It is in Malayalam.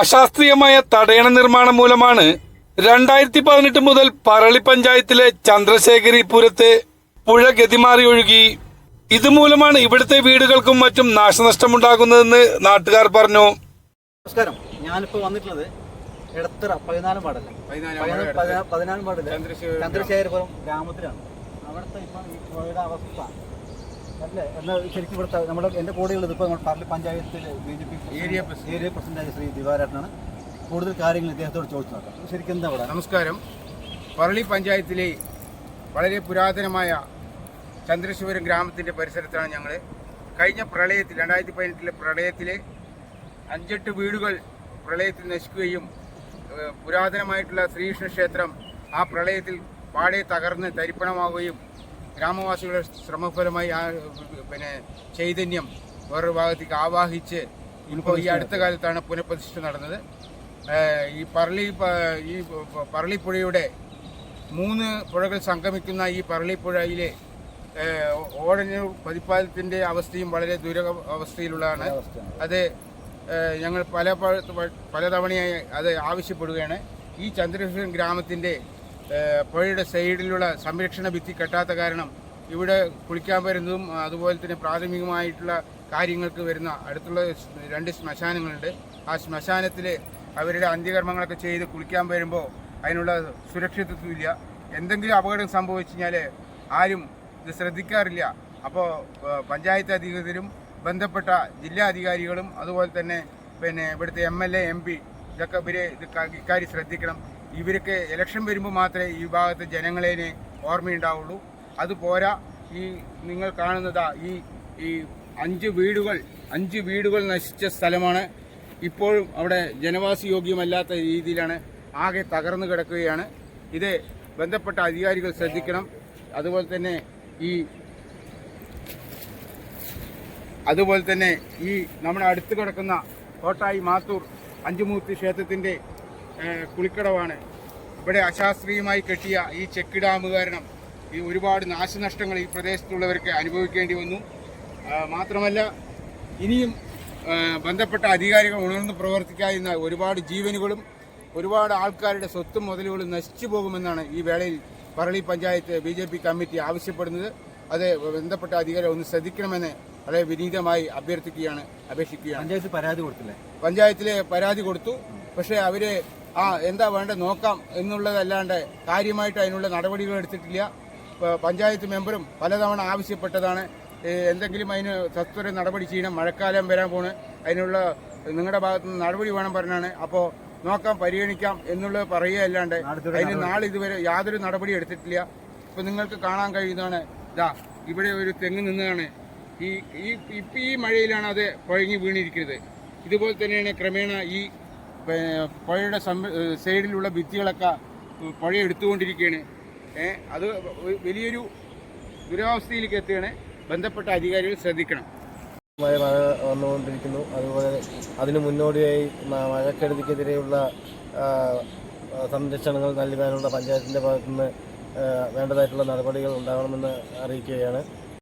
അശാസ്ത്രീയമായ തടയണ നിർമ്മാണം മൂലമാണ് രണ്ടായിരത്തി പതിനെട്ട് മുതൽ പറളി പഞ്ചായത്തിലെ ചന്ദ്രശേഖരിപുരത്തെ പുഴ ഗതിമാറി ഒഴുകി. ഇതുമൂലമാണ് ഇവിടുത്തെ വീടുകൾക്കും മറ്റും നാശനഷ്ടമുണ്ടാകുന്നതെന്ന് നാട്ടുകാർ പറഞ്ഞു. നമസ്കാരം. ഞാനിപ്പോൾ വന്നിട്ടുള്ളത് എടത്തറ പതിനാലാം പാടല്ല പതിനാ- പാടില്ല പതിനാലാം വാർഡിൽ ചന്ദ്രശേഖരപുരം ഗ്രാമത്തിലാണ്. അവിടുത്തെ ഇപ്പം ഈ പുഴയുടെ അവസ്ഥ അല്ലേ? എന്നാൽ ശരിക്കും ഇവിടുത്തെ നമ്മുടെ എന്റെ കൂടെയുള്ളത് ഇപ്പോൾ നമ്മുടെ പറളി പഞ്ചായത്തിൽ B J P area area പ്രസിഡന്റായ ശ്രീ ദിവാരേട്ടനാണ്. കൂടുതൽ കാര്യങ്ങൾ ഇദ്ദേഹത്തോട് ചോദിച്ചു നോക്കാം. ശരിക്കും എന്താ ഇവിടെ? നമസ്കാരം. പറളി പഞ്ചായത്തിലെ വളരെ പുരാതനമായ ചന്ദ്രശിവരം ഗ്രാമത്തിന്റെ പരിസരത്താണ് ഞങ്ങൾ. കഴിഞ്ഞ പ്രളയത്തിൽ രണ്ടായിരത്തി പതിനെട്ടിലെ പ്രളയത്തിലെ അഞ്ചെട്ട് വീടുകൾ പ്രളയത്തിൽ നശിക്കുകയും പുരാതനമായിട്ടുള്ള ശ്രീകൃഷ്ണ ക്ഷേത്രം ആ പ്രളയത്തിൽ പാടെ തകർന്ന് തരിപ്പണമാവുകയും ഗ്രാമവാസികളുടെ ശ്രമഫലമായി ആ പിന്നെ ചൈതന്യം വേറൊരു ഭാഗത്തേക്ക് ആവാഹിച്ച് ഇപ്പോൾ ഈ അടുത്ത കാലത്താണ് പുനഃപ്രതിഷ്ഠ നടന്നത്. ഈ പറളി ഈ പറളിപ്പുഴയുടെ മൂന്ന് പുഴകൾ സംഗമിക്കുന്ന ഈ പറളിപ്പുഴയിലെ ഓടനൂർ പതിപ്പാലത്തിന്റെ അവസ്ഥയും വളരെ ദുര അവസ്ഥയിലുള്ളതാണ്. അത് ഞങ്ങൾ പല പല പലതവണയായി അത് ആവശ്യപ്പെടുകയാണ്. ഈ ചന്ദ്രശേഖരൻ ഗ്രാമത്തിന്റെ പുഴയുടെ സൈഡിലുള്ള സംരക്ഷണ ഭിത്തി കെട്ടാത്ത കാരണം ഇവിടെ കുളിക്കാൻ വരുന്നതും അതുപോലെ തന്നെ പ്രാഥമികമായിട്ടുള്ള കാര്യങ്ങൾക്ക് വരുന്ന അടുത്തുള്ള രണ്ട് ശ്മശാനങ്ങളുണ്ട്. ആ ശ്മശാനത്തിൽ അവരുടെ അന്ത്യകർമ്മങ്ങളൊക്കെ ചെയ്ത് കുളിക്കാൻ വരുമ്പോൾ അതിനുള്ള സുരക്ഷിതത്വമില്ല. എന്തെങ്കിലും അപകടം സംഭവിച്ചു കഴിഞ്ഞാൽ ആരും ഇത് ശ്രദ്ധിക്കാറില്ല. അപ്പോൾ പഞ്ചായത്ത് അധികൃതരും ബന്ധപ്പെട്ട ജില്ലാ അധികാരികളും അതുപോലെ തന്നെ പിന്നെ ഇവിടുത്തെ M L A M P ഇതൊക്കെ ഇവരെ ഇത് ഇക്കാര്യം ശ്രദ്ധിക്കണം. ഇവർക്ക് ഇലക്ഷൻ വരുമ്പോൾ മാത്രമേ ഈ വിഭാഗത്തെ ജനങ്ങളെ ഓർമ്മയുണ്ടാവുള്ളൂ. അത് പോരാ. ഈ നിങ്ങൾ കാണുന്നതാ ഈ ഈ അഞ്ച് വീടുകൾ അഞ്ച് വീടുകൾ നശിച്ച സ്ഥലമാണ്. ഇപ്പോഴും അവിടെ ജനവാസ യോഗ്യമല്ലാത്ത രീതിയിലാണ് ആകെ തകർന്നു കിടക്കുകയാണ്. ഇത് ബന്ധപ്പെട്ട അധികാരികൾ ശ്രദ്ധിക്കണം. അതുപോലെ തന്നെ ഈ അതുപോലെ തന്നെ ഈ നമ്മുടെ അടുത്ത് കിടക്കുന്ന കോട്ടായി മാത്തൂർ അഞ്ചുമൂർത്തി ക്ഷേത്രത്തിന്റെ കുളിക്കടവാണ് ഇവിടെ അശാസ്ത്രീയമായി കെട്ടിയ ഈ ചെക്ക് ഡാം കാരണം ഈ ഒരുപാട് നാശനഷ്ടങ്ങൾ ഈ പ്രദേശത്തുള്ളവർക്ക് അനുഭവിക്കേണ്ടി വന്നു. മാത്രമല്ല ഇനിയും ബന്ധപ്പെട്ട അധികാരികൾ ഉണർന്ന് പ്രവർത്തിക്കാതിരുന്ന ഒരുപാട് ജീവനുകളും ഒരുപാട് ആൾക്കാരുടെ സ്വത്തും മുതലുകളും നശിച്ചു പോകുമെന്നാണ് ഈ വേളയിൽ Parali panchayat B J P committee ആവശ്യപ്പെടുന്നത്. അത് ബന്ധപ്പെട്ട അധികാരികൾ ഒന്ന് ശ്രദ്ധിക്കണമെന്ന് വളരെ വിനീതമായി അഭ്യർത്ഥിക്കുകയാണ് അപേക്ഷിക്കുകയാണ്. പഞ്ചായത്ത് പരാതി കൊടുത്തില്ലേ? പഞ്ചായത്തിലെ പരാതി കൊടുത്തു. പക്ഷേ അവർ ആ എന്താ വേണ്ട നോക്കാം എന്നുള്ളതല്ലാണ്ട് കാര്യമായിട്ട് അതിനുള്ള നടപടികൾ എടുത്തിട്ടില്ല. പഞ്ചായത്ത് മെമ്പറും പലതവണ ആവശ്യപ്പെട്ടതാണ്. എന്തെങ്കിലും അതിന് സത്വര നടപടി ചെയ്യണം. മഴക്കാലം വരാൻ പോണ്. അതിനുള്ള നിങ്ങളുടെ ഭാഗത്ത് നിന്ന് നടപടി വേണം പറഞ്ഞാണ്. അപ്പോൾ നോക്കാം പരിഗണിക്കാം എന്നുള്ളത് പറയുകയല്ലാണ്ട് അല്ലാണ്ട് അതിന് നാളെ ഇതുവരെ യാതൊരു നടപടി എടുത്തിട്ടില്ല. ഇപ്പൊ നിങ്ങൾക്ക് കാണാൻ കഴിയുന്നതാണ്. ഇതാ ഇവിടെ ഒരു തെങ്ങ് നിന്നതാണ്. ഈ ഈ ഇപ്പം ഈ മഴയിലാണ് അത് കുഴങ്ങി വീണിരിക്കുന്നത്. ഇതുപോലെ തന്നെയാണ് ക്രമേണ ഈ പുഴയുടെ സൈഡിലുള്ള ഭിത്തികളൊക്കെ പുഴ എടുത്തുകൊണ്ടിരിക്കുകയാണ് അത് വലിയൊരു ദുരവസ്ഥയിലേക്ക് എത്തുകയാണ്. ബന്ധപ്പെട്ട അധികാരികൾ ശ്രദ്ധിക്കണം. മഴ മഴ വന്നുകൊണ്ടിരിക്കുന്നു. അതുപോലെ അതിനു മുന്നോടിയായി മഴക്കെടുതിക്കെതിരെയുള്ള സംരക്ഷണങ്ങൾ നൽകാനുള്ള പഞ്ചായത്തിന്റെ ഭാഗത്തുനിന്ന് വേണ്ടതായിട്ടുള്ള നടപടികൾ ഉണ്ടാകണമെന്ന് അറിയിക്കുകയാണ്.